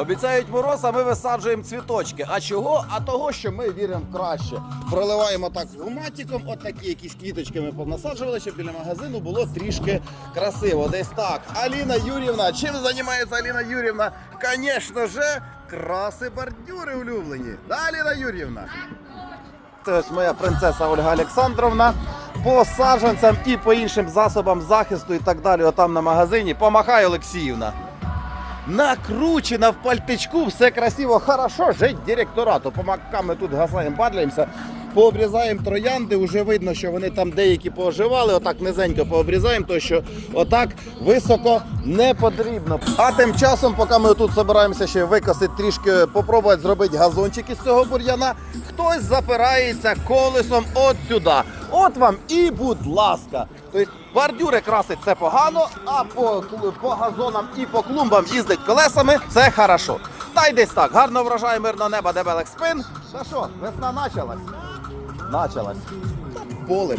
Обіцяють мороз, а ми висаджуємо цвіточки. А чого? А того, що ми віримо краще. Проливаємо так гуматиком, от такі якісь квіточки ми понасаджували, щоб біля магазину було трішки красиво. Десь так. Аліна Юрівна, чим займається Аліна Юрівна? Звісно же, краси бордюри улюблені. Да, Аліна Юрівна? Це ось моя принцеса Ольга Олександровна. По саджанцям і по іншим засобам захисту і так далі, отам на магазині. Помахай, Олексіївна. Накручена в пальтичку, все красиво, хорошо, жить директорату. По мы тут гасаємо, бадляємося, пообрізаємо троянди, вже видно, що вони там деякі пооживали, отак низенько пообрізаємо, то що отак високо не потрібно. А тим часом, поки ми тут збираємося ще викосити трішки, попробувати зробити газончик із цього бур'яна, хтось запирається колесом от сюди. От вам і будь ласка. Тобто бордюри красить це погано, а по, по газонам і по клумбам їздить колесами це хорошо. Та й десь так. Гарно врожай мирного неба, дебелих спин. Та що, весна почалась? Началась. Поле.